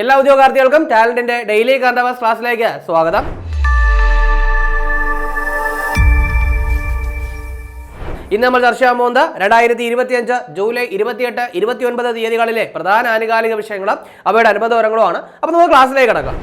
എല്ലാ ഉദ്യോഗാർത്ഥികൾക്കും ടാലന്റിന്റെ ഡെയിലി കറണ്ട് അവേഴ്സ് ക്ലാസ്സിലേക്ക് സ്വാഗതം. ഇന്ന് നമ്മൾ ചർച്ച ചെയ്യാൻ പോകുന്നത് രണ്ടായിരത്തി ഇരുപത്തി അഞ്ച് ജൂലൈ ഇരുപത്തിയെട്ട് ഇരുപത്തി ഒൻപത് തീയതികളിലെ പ്രധാന ആനുകാലിക വിഷയങ്ങളും അവയുടെ അനുബന്ധ വിവരങ്ങളുമാണ്. അപ്പോൾ നമുക്ക് ക്ലാസ്സിലേക്ക് കിടക്കാം.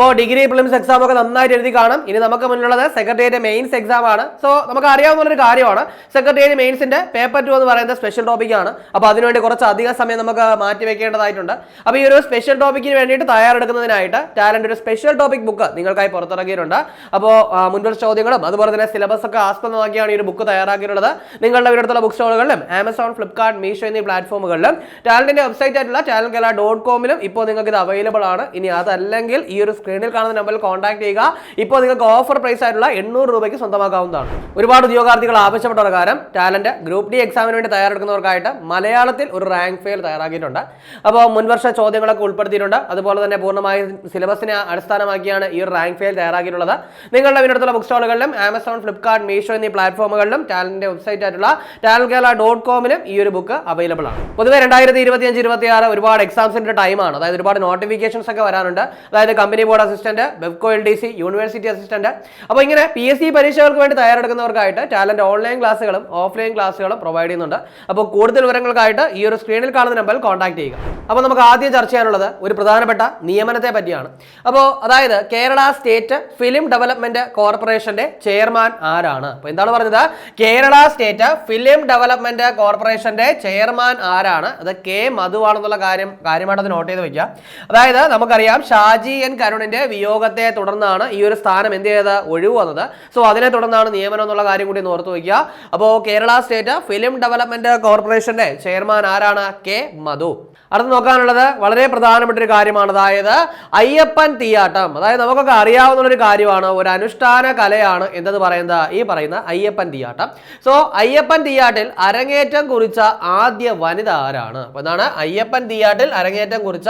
അപ്പോൾ ഡിഗ്രി പ്രിലിംസ് എക്സാം ഒക്കെ നന്നായിട്ട് എഴുതി കാണും ഇനി നമുക്ക് മുന്നിലുള്ളത് സെക്രട്ടേറിയറ്റ് മെയിൻസ് എക്സാം ആണ്. സോ നമുക്ക് അറിയാവുന്ന ഒരു കാര്യമാണ് സെക്രട്ടേറിയറ്റ് മെയിൻസിന്റെ പേപ്പർ ടു എന്ന് പറയുന്നത് സ്പെഷ്യൽ ടോപ്പിക് ആണ്. അപ്പോൾ അതിനുവേണ്ടി കുറച്ച് അധിക സമയം നമുക്ക് മാറ്റി വെക്കേണ്ടതായിട്ടുണ്ട്. അപ്പോൾ ഈ ഒരു സ്പെഷ്യൽ ടോപ്പിക്കിന് വേണ്ടിയിട്ട് തയ്യാറെടുക്കുന്നതിനായിട്ട് ടാലന്റ് ഒരു സ്പെഷ്യൽ ടോപ്പിക് ബുക്ക് നിങ്ങൾക്കായി പുറത്തിറക്കിയിട്ടുണ്ട്. അപ്പോൾ മുൻപ് ചോദ്യങ്ങളും അതുപോലെ തന്നെ സിലബസ് ഒക്കെ ആസ്പദമാക്കിയാണ് ഈ ഒരു ബുക്ക് തയ്യാറാക്കിയിട്ടുള്ളത്. നിങ്ങളുടെ വീടുള്ള ബുക്ക് സ്റ്റോളുകളിലും ആമസോൺ ഫ്ലിപ്കാർട്ട് മീഷോ എന്നീ പ്ലാറ്റ്ഫോമുകളിലും ടാലന്റിന്റെ വെബ്സൈറ്റ് ആയിട്ടുള്ള ടാലന്റ് കല ഡോട്ട് കോമിലും ഇപ്പോൾ നിങ്ങൾക്ക് ഇത് അവൈലബിൾ ആണ്. ഇനി അതല്ലെങ്കിൽ ഈ ഒരു സ്ക്രീനിൽ കാണുന്ന നമ്പറിൽ കോൺടാക്ട് ചെയ്യുക. ഇപ്പോൾ നിങ്ങൾക്ക് ഓഫർ പ്രൈസ് ആയിട്ടുള്ള എണ്ണൂറ് രൂപയ്ക്ക് സ്വന്തമാക്കാവുന്നതാണ്. ഒരുപാട് ഉദ്യോഗാർത്ഥികൾ ആവശ്യപ്പെട്ട പ്രകാരം ടാലന്റ് ഗ്രൂപ്പ് ഡി എക്സാമിന് വേണ്ടി തയ്യാറെടുക്കുന്നവർക്കായിട്ട് മലയാളത്തിൽ ഒരു റാങ്ക് ഫെയിൽ തയ്യാറാക്കിയിട്ടുണ്ട്. അപ്പോൾ മുൻവർഷ ചോദ്യങ്ങളൊക്കെ ഉൾപ്പെടുത്തിയിട്ടുണ്ട്. അതുപോലെ തന്നെ പൂർണമായും സിലബസിനെ അടിസ്ഥാനമാക്കിയാണ് ഈ ഒരു റാങ്ക് ഫെയിൽ തയ്യാറാക്കിയിട്ടുള്ളത്. നിങ്ങളുടെ വീടുള്ള ബുക്ക് സ്റ്റോളുകളിലും ആമസോൺ ഫ്ലിപ്കാർട്ട് മീഷോ എന്നീ പ്ലാറ്റ്ഫോമുകളിലും ടാലന്റിന്റെ വെബ്സൈറ്റ് ആയിട്ടുള്ള ടാലൻ കേരള ഡോട്ട് കോമിലും ഈ ഒരു ബുക്ക് അവൈലബിൾ ആണ്. പൊതുവെ രണ്ടായിരത്തി ഇരുപത്തി അഞ്ച് ഇരുപത്തി ആറ് ഒരുപാട് എക്സാംസിന്റെ ടൈമാണ് അതായത് ഒരുപാട് നോട്ടിഫിക്കേഷൻസ് ഒക്കെ വരാനുണ്ട് അതായത് company board assistant Bevco L D C university assistant. അപ്പോൾ ഇങ്ങനെ പി എസ് സി പരീക്ഷകൾക്ക് വേണ്ടി തയ്യാറെടുക്കുന്നവർക്കായിട്ട് ടാലന്റ് ഓൺലൈൻ ക്ലാസ്സുകളും ഓഫ്ലൈൻ ക്ലാസ്സുകളും പ്രൊവൈഡ് ചെയ്യുന്നുണ്ട്. അപ്പോൾ കൂടുതൽ വിവരങ്ങൾക്കായിട്ട് ഈ ഒരു സ്ക്രീനിൽ കാണുന്ന നമ്പറിൽ കോൺടാക്ട് ചെയ്യുക. അപ്പോൾ നമുക്ക് ആദ്യം ചർച്ച ചെയ്യാനുള്ളത് ഒരു പ്രധാനപ്പെട്ട നിയമനത്തെ പറ്റിയാണ്. അപ്പോൾ അതായത് കേരള സ്റ്റേറ്റ് ഫിലിം ഡെവലപ്മെന്റ് കോർപ്പറേഷന്റെ ചെയർമാൻ ആരാണ്? അപ്പോൾ എന്താണ് പറഞ്ഞത്? കേരള സ്റ്റേറ്റ് ഫിലിം ഡെവലപ്മെന്റ് കോർപ്പറേഷന്റെ ചെയർമാൻ ആരാണ്? അത് കെ മധുവാണെന്നുള്ള കാര്യം കാര്യമായിട്ട് നോട്ട് ചെയ്ത് വെക്കുക. അതായത് നമുക്കറിയാം ഷാജി എൻ കരുണിന്റെ വിയോഗത്തെ തുടർന്നാണ് ഈ ഒരു സ്ഥാനം എന്ത് ചെയ്തത്? ഒഴിവ് വന്നത്. സോ അതിനെ തുടർന്നാണ് നിയമനം എന്നുള്ള കാര്യം കൂടി ഒന്ന് ഓർത്ത് വയ്ക്കുക. അപ്പോൾ കേരള സ്റ്റേറ്റ് ഫിലിം ഡെവലപ്മെന്റ് കോർപ്പറേഷന്റെ ചെയർമാൻ ആരാണ്? കെ. മധു. അടുത്ത് നോക്കാനുള്ളത് വളരെ പ്രധാനപ്പെട്ട ഒരു കാര്യമാണ്. അതായത് അയ്യപ്പൻ തീയാട്ടം. അതായത് നമുക്കൊക്കെ അറിയാവുന്ന ഒരു കാര്യമാണ്. ഒരു അനുഷ്ഠാന കലയാണ് എന്തെന്ന് പറയുന്നത് ഈ പറയുന്ന അയ്യപ്പൻ തീയാട്ടം. സോ അയ്യപ്പൻ തീയാട്ടിൽ അരങ്ങേറ്റം കുറിച്ച ആദ്യ വനിത ആരാണ്? അപ്പൊ എന്താണ്? അയ്യപ്പൻ തീയാട്ടിൽ അരങ്ങേറ്റം കുറിച്ച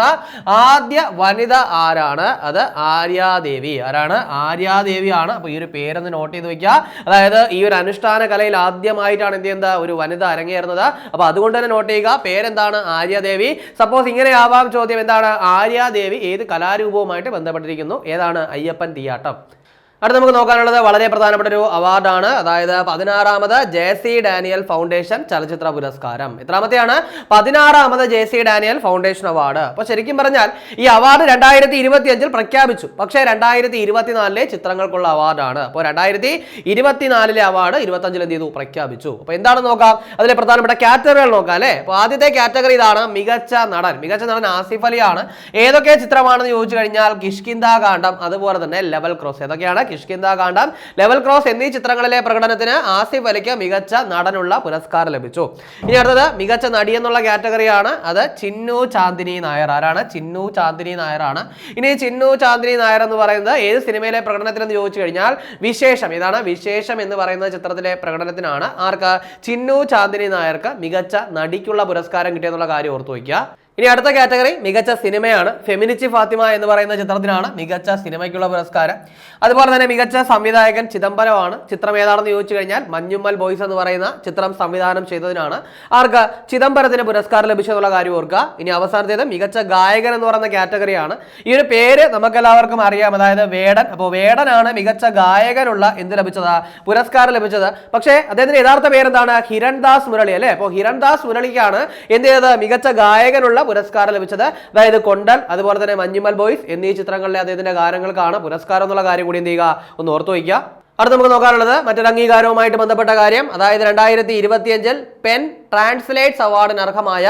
ആദ്യ വനിത ആരാണ്? അത് ആര്യാദേവി. ആരാണ്? ആര്യാദേവിയാണ്. അപ്പോൾ ഈ ഒരു പേരെന്ന് നോട്ട് ചെയ്ത് വെക്കുക. അതായത് ഈ ഒരു അനുഷ്ഠാന കലയിൽ ആദ്യമായിട്ടാണ് എന്ത് ചെയ്യുന്നത്? ഒരു വനിത അരങ്ങേറുന്നത്. അപ്പോൾ അതുകൊണ്ട് തന്നെ നോട്ട് ചെയ്യുക. പേരെന്താണ്? ആര്യാദേവി. സപ്പോസ് ഇങ്ങനെ ആവാം ചോദ്യം. എന്താണ്? ആര്യാദേവി ഏത് കലാരൂപവുമായിട്ട് ബന്ധപ്പെട്ടിരിക്കുന്നു? ഏതാണ്? അയ്യപ്പൻ തീയാട്ടം. അടുത്ത് നമുക്ക് നോക്കാനുള്ളത് വളരെ പ്രധാനപ്പെട്ട ഒരു അവാർഡാണ്. അതായത് പതിനാറാമത് ജെ സി ഡാനിയൽ ഫൗണ്ടേഷൻ ചലച്ചിത്ര പുരസ്കാരം. എത്രാമത്തെയാണ്? പതിനാറാമത് J C Daniel foundation award. അപ്പോൾ ശരിക്കും പറഞ്ഞാൽ ഈ അവാർഡ് രണ്ടായിരത്തി ഇരുപത്തി അഞ്ചിൽ പ്രഖ്യാപിച്ചു. പക്ഷേ രണ്ടായിരത്തി ഇരുപത്തിനാലിലെ ചിത്രങ്ങൾക്കുള്ള അവാർഡാണ്. അപ്പോൾ രണ്ടായിരത്തി ഇരുപത്തിനാലിലെ അവാർഡ് ഇരുപത്തഞ്ചിൽ എന്ത് ചെയ്തു? പ്രഖ്യാപിച്ചു. അപ്പോൾ എന്താണ് നോക്കാം? അതിലെ പ്രധാനപ്പെട്ട കാറ്റഗറികൾ നോക്കാം അല്ലേ? അപ്പോൾ ആദ്യത്തെ കാറ്റഗറി ഇതാണ് മികച്ച നടൻ. മികച്ച നടൻ ആസിഫ് അലിയാണ്. ഏതൊക്കെ ചിത്രമാണെന്ന് ചോദിച്ചു കഴിഞ്ഞാൽ കിഷ്കിന്ദ കാണ്ഡം അതുപോലെ തന്നെ ലെവൽ ക്രോസ്. ഏതൊക്കെയാണ്? കിഷ്കിന്ദ കാണ്ഡം. ലെവൽ ക്രോസ് എന്നീ ചിത്രങ്ങളിലെ പ്രകടനത്തിന് ആസിഫ് അലിക്ക് മികച്ച നടനുള്ള പുരസ്കാരം ലഭിച്ചു. ഇനി അടുത്തത് മികച്ച നടി എന്നുള്ള കാറ്റഗറിയാണ് അത് ചിന്നു ചാന്ദിനി നായർ. ആരാണ്? ചിന്നു ചാന്ദിനി നായരാണ് ഇനി ചിന്നു ചാന്ദിനി നായർ എന്ന് പറയുന്നത് ഏത് സിനിമയിലെ പ്രകടനത്തിനെന്ന് ചോദിച്ചു കഴിഞ്ഞാൽ വിശേഷം. ഇതാണ് വിശേഷം എന്ന് പറയുന്ന ചിത്രത്തിലെ പ്രകടനത്തിനാണ്. ആർക്ക്? ചിന്നു ചാന്ദിനി നായർക്ക് മികച്ച നടിക്കുള്ള പുരസ്കാരം കിട്ടിയെന്നുള്ള കാര്യം ഓർത്തു വയ്ക്കുക. ഇനി അടുത്ത കാറ്റഗറി മികച്ച സിനിമയാണ്. ഫെമിനിച്ചി ഫാത്തിമ എന്ന് പറയുന്ന ചിത്രത്തിനാണ് മികച്ച സിനിമയ്ക്കുള്ള പുരസ്കാരം. അതുപോലെ തന്നെ മികച്ച സംവിധായകൻ ചിദംബരമാണ്. ചിത്രം ഏതാണെന്ന് ചോദിച്ചു കഴിഞ്ഞാൽ മഞ്ഞുമ്മൽ ബോയ്സ് എന്ന് പറയുന്ന ചിത്രം സംവിധാനം ചെയ്തതിനാണ്. ആർക്ക്? ചിദംബരത്തിന് പുരസ്കാരം ലഭിച്ചെന്നുള്ള കാര്യം ഓർക്കുക. ഇനി അവസാനത്തേത് മികച്ച ഗായകൻ എന്ന് പറയുന്ന കാറ്റഗറിയാണ്. ഈ ഒരു പേര് നമുക്കെല്ലാവർക്കും അറിയാം. അതായത് വേടൻ. അപ്പോൾ വേടനാണ് മികച്ച ഗായകനുള്ള എന്ത് ലഭിച്ചത്? പുരസ്കാരം ലഭിച്ചത്. പക്ഷേ അദ്ദേഹത്തിന്റെ യഥാർത്ഥ പേരെന്താണ്? ഹിരൺദാസ് മുരളി അല്ലേ? അപ്പോൾ ഹിരൺദാസ് മുരളിക്കാണ് എന്ത് ചെയ്തത്? മികച്ച ഗായകനുള്ള പുരസ്കാരം ലഭിച്ചത്. അതായത് കൊണ്ടൻ അതുപോലെ തന്നെ മഞ്ഞുമൽ ബോയ്സ് എന്നീ ചിത്രങ്ങളിലെ അദ്ദേഹത്തിന്റെ ഗാനങ്ങൾക്കാണ് പുരസ്കാരം എന്നുള്ള കാര്യം കൂടി എന്ത് ചെയ്യുക? ഒന്ന് ഓർത്തു വയ്ക്കുക. അടുത്ത് നമുക്ക് നോക്കാനുള്ളത് മറ്റൊരു അംഗീകാരവുമായിട്ട് ബന്ധപ്പെട്ട കാര്യം. അതായത് രണ്ടായിരത്തി ഇരുപത്തിയഞ്ചിൽ പെൻ ട്രാൻസ്ലേറ്റ്സ് അവാർഡിന് അർഹമായ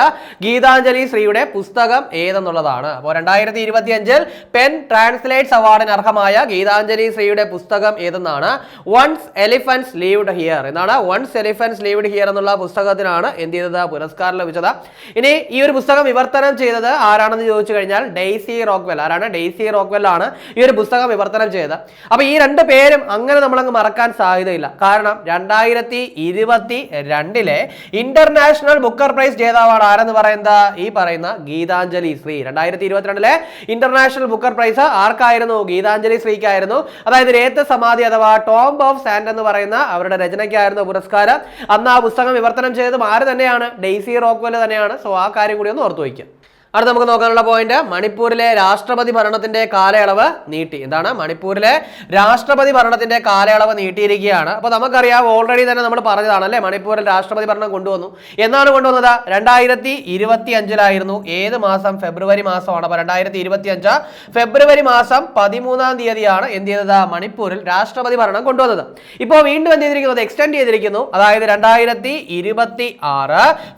ഗീതാഞ്ജലി ശ്രീയുടെ പുസ്തകം ഏതെന്നുള്ളതാണ്. അപ്പോൾ രണ്ടായിരത്തി ഇരുപത്തി അഞ്ചിൽ പെൻ ട്രാൻസ്ലേറ്റ്സ് അവാർഡിന് അർഹമായ ഗീതാഞ്ജലി ശ്രീയുടെ പുസ്തകം ഏതെന്നാണ്? Once elephants lived here. എന്നാണ് വൺസ് എലിഫൻസ് ലീവ്ഡ് ഹിയർ എന്നുള്ള പുസ്തകത്തിനാണ് എന്ത് ചെയ്തത്? പുരസ്കാരം ലഭിച്ചത്. ഇനി ഈ ഒരു പുസ്തകം വിവർത്തനം ചെയ്തത് ആരാണെന്ന് ചോദിച്ചു കഴിഞ്ഞാൽ ഡെയ്സി റോക്വെൽ ആരാണ്? ഡെയ്സി റോക്വെൽ ആണ് ഈ ഒരു പുസ്തകം വിവർത്തനം ചെയ്തത്. അപ്പോൾ ഈ രണ്ട് പേരും അങ്ങനെ നമ്മളങ്ങ് മറക്കാൻ സാധ്യതയില്ല. കാരണം രണ്ടായിരത്തി ഇരുപത്തി രണ്ടിലെ ഇന്റർനാഷണൽ ബുക്കർ പ്രൈസ് ജേതാവാണ് ആരെന്ന് പറയുന്നത്? ഈ പറയുന്ന ഗീതാഞ്ജലി ശ്രീ. രണ്ടായിരത്തി ഇരുപത്തിരണ്ടിലെ ഇന്റർനാഷണൽ ബുക്കർ പ്രൈസ് ആർക്കായിരുന്നു? ഗീതാഞ്ജലി ശ്രീക്കായിരുന്നു. അതായത് രേത്ത് സമാധി അഥവാ ടോംബ് ഓഫ് സാൻഡ് എന്ന് പറയുന്ന അവരുടെ രചനയ്ക്കായിരുന്നു പുരസ്കാരം. അന്ന് ആ പുസ്തകം വിവർത്തനം ചെയ്തതും ആര് തന്നെയാണ്? ഡെയ്സി റോക്വെൽ തന്നെയാണ്. സോ ആ കാര്യം കൂടി ഒന്ന് ഓർത്തു വയ്ക്കുക അടുത്ത നമുക്ക് നോക്കാനുള്ള പോയിന്റ് മണിപ്പൂരിലെ രാഷ്ട്രപതി ഭരണത്തിന്റെ കാലയളവ് നീട്ടി. എന്താണ്? മണിപ്പൂരിലെ രാഷ്ട്രപതി ഭരണത്തിന്റെ കാലയളവ് നീട്ടിയിരിക്കുകയാണ്. അപ്പൊ നമുക്കറിയാം ഓൾറെഡി തന്നെ നമ്മൾ പറഞ്ഞതാണ് അല്ലേ? മണിപ്പൂരിൽ രാഷ്ട്രപതി ഭരണം കൊണ്ടുവന്നു. എന്നാണ് കൊണ്ടുവന്നത്? രണ്ടായിരത്തി ഇരുപത്തി അഞ്ചിലായിരുന്നു ഏത് മാസം? ഫെബ്രുവരി മാസമാണ്. അപ്പൊ രണ്ടായിരത്തി ഇരുപത്തി അഞ്ച് ഫെബ്രുവരി മാസം പതിമൂന്നാം തീയതിയാണ് എന്ത് ചെയ്തത്? മണിപ്പൂരിൽ രാഷ്ട്രപതി ഭരണം കൊണ്ടുവന്നത്. ഇപ്പോൾ വീണ്ടും എന്ത് ചെയ്തിരിക്കുന്നത്? എക്സ്റ്റെൻഡ് ചെയ്തിരിക്കുന്നു. അതായത് രണ്ടായിരത്തി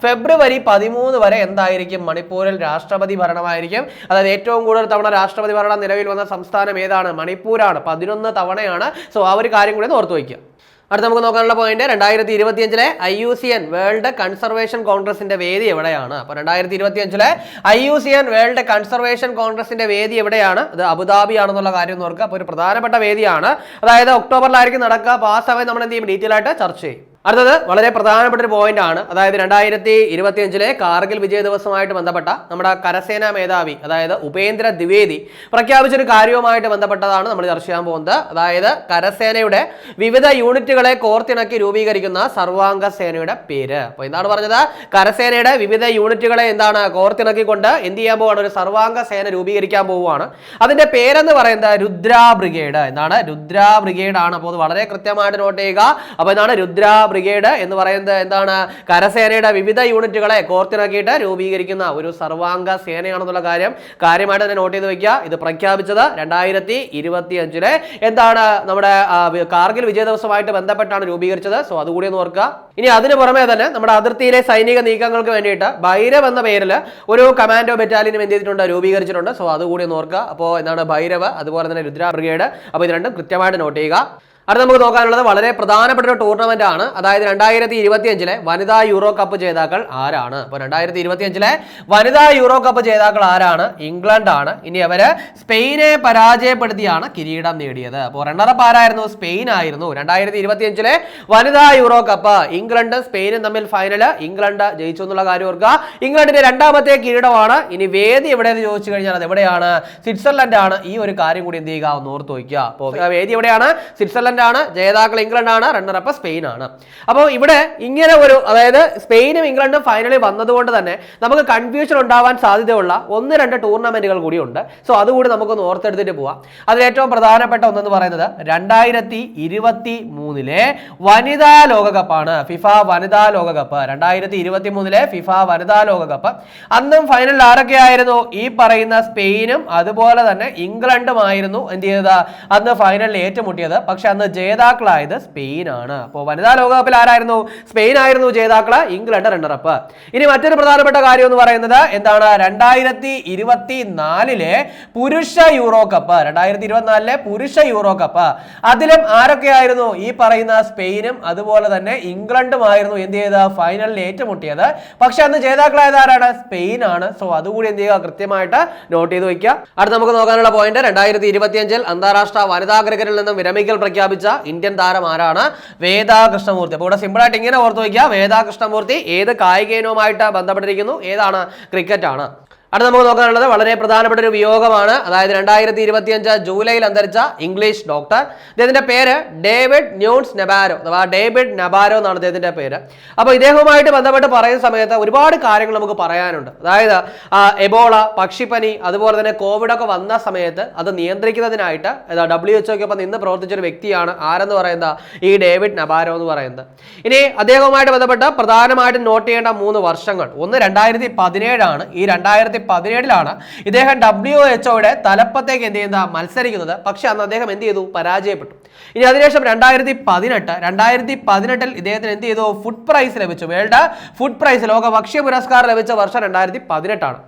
ഫെബ്രുവരി പതിമൂന്ന് വരെ എന്തായിരിക്കും? മണിപ്പൂരിൽ രാഷ്ട്രപതി ഭരണമായിരിക്കും. അതായത് ഏറ്റവും കൂടുതൽ തവണ രാഷ്ട്രപതി ഭരണം നിലവിൽ വന്ന സംസ്ഥാനം ഏതാണ്? മണിപ്പൂരാണ്. പതിനൊന്ന് തവണയാണ്. സോ ആ ഒരു കാര്യം കൂടി ഓർത്തു വയ്ക്കുക. അടുത്ത നമുക്ക് നോക്കാനുള്ള പോയിന്റ് രണ്ടായിരത്തി ഇരുപത്തിയഞ്ചിലെ I U C N world conservation കോൺഗ്രസിന്റെ വേദി എവിടെയാണ്? അപ്പോൾ രണ്ടായിരത്തി ഇരുപത്തിയഞ്ചിലെ I U C N world conservation കോൺഗ്രസിന്റെ വേദി എവിടെയാണ്? അത് അബുദാബി ആണെന്നുള്ള കാര്യം നോക്കുക ഓർക്കുക. അപ്പോൾ ഒരു പ്രധാനപ്പെട്ട വേദിയാണ്. അതായത് ഒക്ടോബറിലായിരിക്കും നടക്കുക. അപ്പോൾ ആ സമയം നമ്മൾ എന്ത് ചെയ്യും? ഡീറ്റെയിൽ ആയിട്ട് ചർച്ച ചെയ്യും. അടുത്തത് വളരെ പ്രധാനപ്പെട്ട ഒരു പോയിന്റ് ആണ്. അതായത് രണ്ടായിരത്തി ഇരുപത്തി അഞ്ചിലെ കാർഗിൽ വിജയ ദിവസമായിട്ട് ബന്ധപ്പെട്ട നമ്മുടെ കരസേനാ മേധാവി അതായത് ഉപേന്ദ്ര ദ്വിവേദി പ്രഖ്യാപിച്ചൊരു കാര്യവുമായിട്ട് ബന്ധപ്പെട്ടതാണ് നമ്മൾ ചർച്ച ചെയ്യാൻ പോകുന്നത്. അതായത് കരസേനയുടെ വിവിധ യൂണിറ്റുകളെ കോർത്തിണക്കി രൂപീകരിക്കുന്ന സർവാംഗ സേനയുടെ പേര്. അപ്പോൾ എന്താണ് പറഞ്ഞത്? കരസേനയുടെ വിവിധ യൂണിറ്റുകളെ എന്താണ് കോർത്തിണക്കിക്കൊണ്ട് എന്ത് ചെയ്യാൻ പോവാണ്? ഒരു സർവാംഗ സേന രൂപീകരിക്കാൻ പോവുകയാണ് അതിന്റെ പേരെന്ന് പറയുന്നത് രുദ്രാ ബ്രിഗേഡ് എന്താണ്? രുദ്രാ ബ്രിഗേഡ് ആണ് അപ്പോൾ അത് വളരെ കൃത്യമായിട്ട് നോട്ട് ചെയ്യുക. അപ്പോൾ എന്താണ്? രുദ്ര ബ്രിഗേഡ് എന്ന് പറയുന്നത് എന്താണ്? കരസേനയുടെ വിവിധ യൂണിറ്റുകളെ കോർത്തിണക്കിയിട്ട് രൂപീകരിക്കുന്ന ഒരു സർവാംഗ സേനയാണെന്നുള്ള കാര്യം കാര്യമായിട്ട് തന്നെ നോട്ട് ചെയ്ത് വെക്കുക. ഇത് പ്രഖ്യാപിച്ചത് രണ്ടായിരത്തി ഇരുപത്തി അഞ്ചിലെ എന്താണ് നമ്മുടെ കാർഗിൽ വിജയ ദിവസമായിട്ട് ബന്ധപ്പെട്ടാണ് രൂപീകരിച്ചത്. സോ അതുകൂടി ഒന്ന് ഓർക്കുക. ഇനി അതിന് പുറമെ തന്നെ നമ്മുടെ അതിർത്തിയിലെ സൈനിക നീക്കങ്ങൾക്ക് വേണ്ടിയിട്ട് ഭൈരവ് എന്ന പേരിൽ ഒരു കമാൻഡോ ബറ്റാലിയനും എന്ത് ചെയ്തിട്ടുണ്ട്? രൂപീകരിച്ചിട്ടുണ്ട്. സോ അതുകൂടി ഒന്ന് ഓർക്കുക. അപ്പോൾ എന്താണ്? ഭൈരവ് അതുപോലെ തന്നെ രുദ്ര ബ്രിഗേഡ്. അപ്പോൾ ഇത് രണ്ടും കൃത്യമായിട്ട് നോട്ട് ചെയ്യുക. അടുത്ത നമുക്ക് നോക്കാനുള്ളത് വളരെ പ്രധാനപ്പെട്ട ഒരു ടൂർണമെന്റ് ആണ്. അതായത് രണ്ടായിരത്തി ഇരുപത്തി അഞ്ചിലെ വനിതാ യൂറോ കപ്പ് ജേതാക്കൾ ആരാണ്? അപ്പോൾ രണ്ടായിരത്തി ഇരുപത്തി അഞ്ചിലെ വനിതാ യൂറോ കപ്പ് ജേതാക്കൾ ആരാണ്? ഇംഗ്ലണ്ടാണ് ഇനി അവർ സ്പെയിനെ പരാജയപ്പെടുത്തിയാണ് കിരീടം നേടിയത്. അപ്പോൾ റണ്ണറപ്പ് ആരായിരുന്നു? സ്പെയിൻ ആയിരുന്നു. രണ്ടായിരത്തി ഇരുപത്തി അഞ്ചിലെ വനിതാ യൂറോ കപ്പ് ഇംഗ്ലണ്ട് സ്പെയിനും തമ്മിൽ ഫൈനൽ ഇംഗ്ലണ്ട് ജയിച്ചു എന്നുള്ള കാര്യം ഓർക്കുക. ഇംഗ്ലണ്ടിന്റെ രണ്ടാമത്തെ കിരീടമാണ്. ഇനി വേദി എവിടെയെന്ന് ചോദിച്ചു കഴിഞ്ഞാൽ അത് എവിടെയാണ്? സ്വിറ്റ്സർലൻഡ് ആണ്. ഈ ഒരു കാര്യം കൂടി എന്ത് ചെയ്യുക? ഒന്ന് ഓർത്ത് വയ്ക്കുക. അപ്പോൾ വേദി എവിടെയാണ്? സ്വിറ്റ്സർലൻഡ് ആണ് ജേതാക്കൾ ഇംഗ്ലണ്ട് ആണ് റണ്ണറപ്പ് സ്പെയിൻ ആണ് അപ്പോൾ ഇവിടെ ഇങ്ങനെ ഒരു അതായത് സ്പെയിനും ഇംഗ്ലണ്ടും ഫൈനലിൽ വന്നതുകൊണ്ട് തന്നെ നമുക്ക് കൺഫ്യൂഷൻ ഉണ്ടാവാൻ സാധ്യതയുള്ള ഒന്ന് രണ്ട് ടൂർണമെന്റുകൾ കൂടി ഉണ്ട്. സോ അതുകൂടി നമുക്കൊന്ന് ഓർത്തെടുത്തിട്ട് പോവാം. അതിൽ ഏറ്റവും പ്രധാനപ്പെട്ട ഒന്നെന്ന് പറയുന്നത് രണ്ടായിരത്തി ഇരുപത്തി മൂന്നിലെ വനിതാ ലോകകപ്പാണ്. ഫിഫ വനിതാ ലോകകപ്പ്. രണ്ടായിരത്തി ഇരുപത്തി മൂന്നിലെ ഫിഫ വനിതാ ലോകകപ്പ്. അന്നും ഫൈനലിൽ ആരൊക്കെയായിരുന്നു? ഈ പറയുന്ന സ്പെയിനും അതുപോലെ തന്നെ ഇംഗ്ലണ്ടുമായിരുന്നു എന്ത് ചെയ്തത്? അന്ന് ഫൈനലിൽ ഏറ്റുമുട്ടിയത്. പക്ഷെ അന്ന് ജേതാക്കളായത് സ്പെയിനാണ്. അപ്പോൾ വനിതാ ലോകകപ്പിൽ ആരായിരുന്നു? സ്പെയിൻ ആയിരുന്നു ജേതാക്കൾ ഇംഗ്ലണ്ട് റണ്ണറപ്പ് ഇനി മറ്റൊരു പ്രധാനപ്പെട്ട കാര്യം എന്ന് പറയുന്നത് എന്താണ്? രണ്ടായിരത്തി ഇരുപത്തി നാലിലെ പുരുഷ യൂറോ കപ്പ് രണ്ടായിരത്തി ഇരുപത്തിനാലിലെ പുരുഷ യൂറോ കപ്പ് അതിലും ആരൊക്കെയായിരുന്നു ഈ പറയുന്ന സ്പെയിനും അതുപോലെ തന്നെ ഇംഗ്ലണ്ടും ആയിരുന്നു എന്ത് ചെയ്ത ഫൈനലിൽ ഏറ്റുമുട്ടിയത്. പക്ഷെ അന്ന് ജേതാക്കളായത് ആരാണ്? സ്പെയിൻ ആണ് സോ അതുകൂടി എന്ത് ചെയ്യുക? കൃത്യമായിട്ട് നോട്ട് ചെയ്ത് വെക്കുക അടുത്ത നമുക്ക് നോക്കാനുള്ള പോയിന്റ് രണ്ടായിരത്തി ഇരുപത്തിയഞ്ചിൽ അന്താരാഷ്ട്ര വനിതാ ക്രിക്കറ്റിൽ നിന്നും വിരമിക്കൽ പ്രഖ്യാപിച്ച. ഇന്ത്യൻ താരം ആരാണ്? വേദ കൃഷ്ണമൂർത്തി അപ്പോൾ ഇവിടെ സിമ്പിൾ ആയിട്ട് ഇങ്ങനെ ഓർത്ത് വയ്ക്കുക. വേദ കൃഷ്ണമൂർത്തി ഏത് കായിക ഇനവുമായിട്ട് ബന്ധപ്പെട്ടിരിക്കുന്നു? ഏതാണ്? ക്രിക്കറ്റ് ആണ് അടുത്ത നമുക്ക് നോക്കാനുള്ളത് വളരെ പ്രധാനപ്പെട്ട ഒരു വിയോഗമാണ്. അതായത് രണ്ടായിരത്തി ഇരുപത്തിയഞ്ച് ജൂലൈയിൽ അന്തരിച്ച ഇംഗ്ലീഷ് ഡോക്ടർ. ഇദ്ദേഹത്തിന്റെ പേര് ഡേവിഡ് ന്യൂൺസ് നെബാരോ അഥവാ ഡേവിഡ് നബാരോ എന്നാണ് അദ്ദേഹത്തിന്റെ പേര്. അപ്പോൾ ഇദ്ദേഹവുമായിട്ട് ബന്ധപ്പെട്ട് പറയുന്ന സമയത്ത് ഒരുപാട് കാര്യങ്ങൾ നമുക്ക് പറയാനുണ്ട്. അതായത് എബോള പക്ഷിപ്പനി അതുപോലെ തന്നെ കോവിഡ് ഒക്കെ വന്ന സമയത്ത് അത് നിയന്ത്രിക്കുന്നതിനായിട്ട് ഡബ്ല്യു എച്ച് ഒക്കെ നിന്ന് പ്രവർത്തിച്ച ഒരു വ്യക്തിയാണ് ആരെന്ന് പറയുന്നത്? ഈ ഡേവിഡ് നബാരോ എന്ന് പറയുന്നത്. ഇനി അദ്ദേഹവുമായിട്ട് ബന്ധപ്പെട്ട് പ്രധാനമായിട്ടും നോട്ട് ചെയ്യേണ്ട മൂന്ന് വർഷങ്ങൾ. ഒന്ന് രണ്ടായിരത്തി പതിനേഴാണ് ഈ രണ്ടായിരത്തി പതിനേഴിലാണ്. ഇദ്ദേഹം ഡബ്ല്യു എച്ച്ഒയുടെ തലപ്പത്തേക്ക് എന്ത് ചെയ്യുന്ന മത്സരിക്കുന്നത്. പക്ഷെ അന്ന് അദ്ദേഹം എന്ത് ചെയ്തു? പരാജയപ്പെട്ടു. ഇനി അതിനുശേഷം രണ്ടായിരത്തി പതിനെട്ട് രണ്ടായിരത്തി പതിനെട്ടിൽ ഇദ്ദേഹത്തിന് എന്ത് ചെയ്തു? ഫുഡ് പ്രൈസ് ലഭിച്ചു. വേൾഡ് ഫുഡ് പ്രൈസ് ലോക ഭക്ഷ്യ പുരസ്കാരം ലഭിച്ച വർഷം രണ്ടായിരത്തി പതിനെട്ടാണ്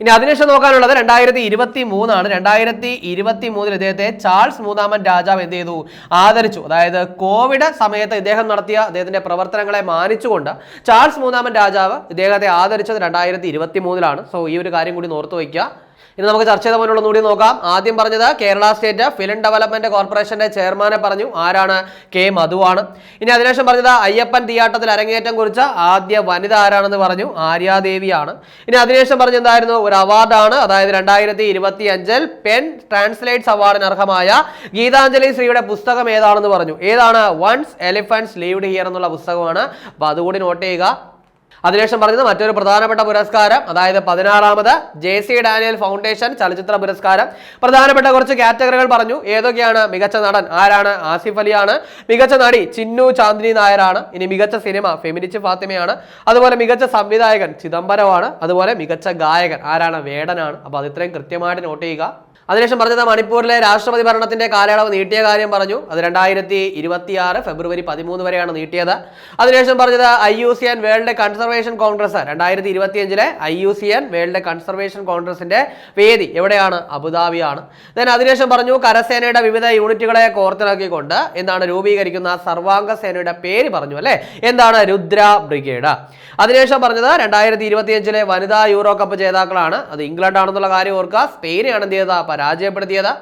ഇനി അതിനുശേഷം നോക്കാനുള്ളത് രണ്ടായിരത്തി ഇരുപത്തി മൂന്നാണ് രണ്ടായിരത്തി ഇരുപത്തി മൂന്നിൽ ഇദ്ദേഹത്തെ ചാൾസ് മൂന്നാമൻ രാജാവ് എന്ത് ചെയ്തു? ആദരിച്ചു. അതായത് കോവിഡ് സമയത്ത് ഇദ്ദേഹം നടത്തിയ അദ്ദേഹത്തിന്റെ പ്രവർത്തനങ്ങളെ മാനിച്ചുകൊണ്ട് ചാൾസ് മൂന്നാമൻ രാജാവ് ഇദ്ദേഹത്തെ ആദരിച്ചത് രണ്ടായിരത്തി ഇരുപത്തി മൂന്നിലാണ് സോ ഈ ഒരു കാര്യം കൂടി ഓർത്തു വയ്ക്കുക. ഇനി നമുക്ക് ചർച്ച ചെയ്ത പോലുള്ള കൂടി നോക്കാം. ആദ്യം പറഞ്ഞത് കേരള സ്റ്റേറ്റ് ഫിലിം ഡെവലപ്മെന്റ് കോർപ്പറേഷന്റെ ചെയർമാനെ പറഞ്ഞു. ആരാണ്? കെ മധുവാണ് ഇനി അതിനുശേഷം പറഞ്ഞത് അയ്യപ്പൻ തിയാട്ടത്തിൽ അരങ്ങേറ്റം കുറിച്ച ആദ്യ വനിത ആരാണെന്ന് പറഞ്ഞു. ആര്യാദേവിയാണ് ഇനി അതിനുശേഷം പറഞ്ഞെന്തായിരുന്നു ഒരു അവാർഡാണ് അതായത് രണ്ടായിരത്തി ഇരുപത്തി അഞ്ചിൽ പെൻ ട്രാൻസ്ലേറ്റ്സ് അവാർഡിന് അർഹമായ ഗീതാഞ്ജലി ശ്രീയുടെ പുസ്തകം ഏതാണെന്ന് പറഞ്ഞു. ഏതാണ്? വൺസ് എലിഫൻസ് ലീവ്ഡ് ഹിയർ എന്നുള്ള പുസ്തകമാണ്. അപ്പൊ അതുകൂടി നോട്ട് ചെയ്യുക. അതിനുശേഷം പറഞ്ഞത് മറ്റൊരു പ്രധാനപ്പെട്ട പുരസ്കാരം അതായത് പതിനാറാമത് ജെ സി ഡാനിയൽ ഫൗണ്ടേഷൻ ചലച്ചിത്ര പുരസ്കാരം. പ്രധാനപ്പെട്ട കുറച്ച് കാറ്റഗറികൾ പറഞ്ഞു. ഏതൊക്കെയാണ് മികച്ച നടൻ? ആരാണ്? ആസിഫ് അലിയാണ്. മികച്ച നടി ചിന്നു ചാന്ദിനി നായരാണ്. ഇനി മികച്ച സിനിമ ഫെമിനിച്ച് ഫാത്തിമയാണ്. അതുപോലെ മികച്ച സംവിധായകൻ ചിദംബരമാണ്. അതുപോലെ മികച്ച ഗായകൻ ആരാണ്? വേടനാണ്. അപ്പോൾ അത് ഇത്രയും കൃത്യമായിട്ട് നോട്ട് ചെയ്യുക. അതിനുശേഷം പറഞ്ഞത് മണിപ്പൂരിലെ രാഷ്ട്രപതി ഭരണത്തിന്റെ കാലയളവ് നീട്ടിയ കാര്യം പറഞ്ഞു. അത് രണ്ടായിരത്തി ഇരുപത്തിയാറ് ഫെബ്രുവരി പതിമൂന്ന് വരെയാണ് നീട്ടിയത്. അതിനുശേഷം പറഞ്ഞത് I U C N world conservation congress രണ്ടായിരത്തി ഇരുപത്തിയഞ്ചിലെ I U C N world conservation കോൺഗ്രസിന്റെ വേദി എവിടെയാണ്? അബുദാബിയാണ്. ദെൻ അതിനുശേഷം പറഞ്ഞു കരസേനയുടെ വിവിധ യൂണിറ്റുകളെ കോർത്തിണക്കിക്കൊണ്ട് എന്താണ് രൂപീകരിക്കുന്ന സർവാംഗ സേനയുടെ പേര് പറഞ്ഞു അല്ലെ? എന്താണ് രുദ്ര ബ്രിഗേഡ്? അതിനുശേഷം പറഞ്ഞത് രണ്ടായിരത്തി ഇരുപത്തിയഞ്ചിലെ വനിതാ യൂറോ കപ്പ് ജേതാക്കളാണ്. അത് ഇംഗ്ലണ്ട് ആണെന്നുള്ള കാര്യം ഓർക്കുക. സ്പെയിനെയാണ് എന്ത് ചെയ്തത്? പരാജയപ്പെടുത്തിയത്.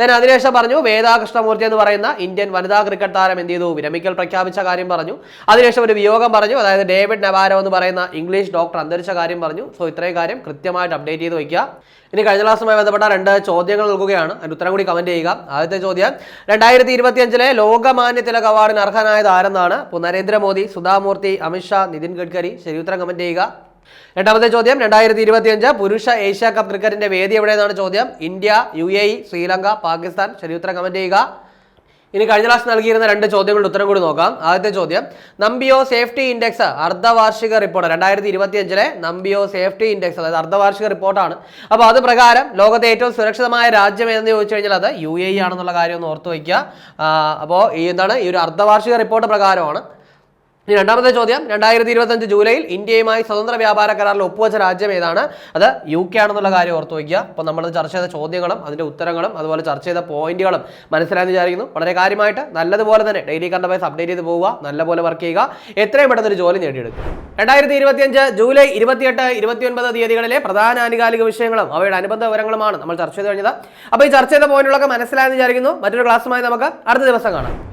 ദെൻ അതിനുശേഷം പറഞ്ഞു വേദാകൃഷ്ണമൂർത്തി എന്ന് പറയുന്ന ഇന്ത്യൻ വനിതാ ക്രിക്കറ്റ് താരം എന്ത് ചെയ്തു? വിരമിക്കൽ പ്രഖ്യാപിച്ച കാര്യം പറഞ്ഞു. അതിനുശേഷം ഒരു വിയോഗം പറഞ്ഞു അതായത് ഡേവിഡ് നവാരോ എന്ന് പറയുന്ന ഇംഗ്ലീഷ് ഡോക്ടർ അന്തരിച്ച കാര്യം പറഞ്ഞു. സോ ഇത്രയും കാര്യം കൃത്യമായിട്ട് അപ്ഡേറ്റ് ചെയ്ത് വയ്ക്കുക ഇനി കഴിഞ്ഞ ക്ലാസ്സുമായി ബന്ധപ്പെട്ട രണ്ട് ചോദ്യങ്ങൾ നൽകുകയാണ്. അതിന് ഉത്തരം കൂടി കമന്റ് ചെയ്യുക. ആദ്യത്തെ ചോദ്യം രണ്ടായിരത്തി ഇരുപത്തിയഞ്ചിലെ ലോകമാന്യ തിലക് അവാർഡിന് അർഹനായത് ആരെന്നാണ്? നരേന്ദ്രമോദി സുധാമൂർത്തി അമിത്ഷാ നിതിൻ ഗഡ്കരി. ശരി ഉത്തരം കമന്റ് ചെയ്യുക. രണ്ടാമത്തെ ചോദ്യം രണ്ടായിരത്തി ഇരുപത്തിയഞ്ച് പുരുഷ ഏഷ്യ കപ്പ് ക്രിക്കറ്റിന്റെ വേദി എവിടെയെന്നാണ് ചോദ്യം. India U A E Sri Lanka Pakistan. ശരി ഉത്തരം കമന്റ് ചെയ്യുക. ഇനി കഴിഞ്ഞ ക്ലാസ് നൽകിയിരുന്ന രണ്ട് ചോദ്യങ്ങളുടെ ഉത്തരം കൂടി നോക്കാം. ആദ്യത്തെ ചോദ്യം നമ്പിയോ സേഫ്റ്റി ഇൻഡെക്സ് അർദ്ധവാർഷിക റിപ്പോർട്ട് രണ്ടായിരത്തി ഇരുപത്തിയഞ്ചിലെ നമ്പിയോ സേഫ്റ്റി ഇൻഡെക്സ് അതായത് അർദ്ധവാർഷിക റിപ്പോർട്ടാണ് അപ്പോൾ അത് പ്രകാരം ലോകത്തെ ഏറ്റവും സുരക്ഷിതമായ രാജ്യം ഏതെന്ന് ചോദിച്ചു കഴിഞ്ഞാൽ അത് യു എ ആണെന്നുള്ള കാര്യം ഒന്ന് ഓർത്ത് വയ്ക്കുക. അപ്പോൾ ഈ എന്താണ്? ഈ ഒരു അർദ്ധവാർഷിക റിപ്പോർട്ട് പ്രകാരമാണ്. ഇനി രണ്ടാമത്തെ ചോദ്യം രണ്ടായിരത്തി ഇരുപത്തഞ്ച് ജൂലൈയിൽ ഇന്ത്യയുമായി സ്വതന്ത്ര വ്യാപാര കരാറിൽ ഒപ്പുവെച്ച രാജ്യം ഏതാണ്? അത് യു കെ ആണെന്നുള്ള കാര്യം ഓർത്ത് വയ്ക്കുക. അപ്പോൾ നമ്മൾ ചർച്ച ചെയ്ത ചോദ്യങ്ങളും അതിന്റെ ഉത്തരങ്ങളും അതുപോലെ ചർച്ച ചെയ്ത പോയിന്റുകളും മനസ്സിലായെന്ന് വിചാരിക്കുന്നു. വളരെ കാര്യമായിട്ട് നല്ലതുപോലെ തന്നെ ഡെയിലി കണ്ട വൈസ് അപ്ഡേറ്റ് ചെയ്ത് പോവുക നല്ലപോലെ വർക്ക് ചെയ്യുക. എത്രയും പെട്ടെന്ന് ഒരു ജോലി നേടിയെടുക്കുക. രണ്ടായിരത്തി ഇരുപത്തിയഞ്ച് ജൂലൈ ഇരുപത്തിയെട്ട് ഇരുപത്തിയൊൻപത് തീയതികളിലെ പ്രധാന ആനുകാലിക വിഷയങ്ങളും അവയുടെ അനുബന്ധ വിവരങ്ങളുമാണ് നമ്മൾ ചർച്ച ചെയ്ത് കഴിഞ്ഞത്. അപ്പോൾ ഈ ചർച്ച ചെയ്ത പോയിന്റുകളൊക്കെ മനസ്സിലായെന്ന് വിചാരിക്കുന്നു. മറ്റൊരു ക്ലാസ്സുമായി നമുക്ക് അടുത്ത ദിവസം കാണാം.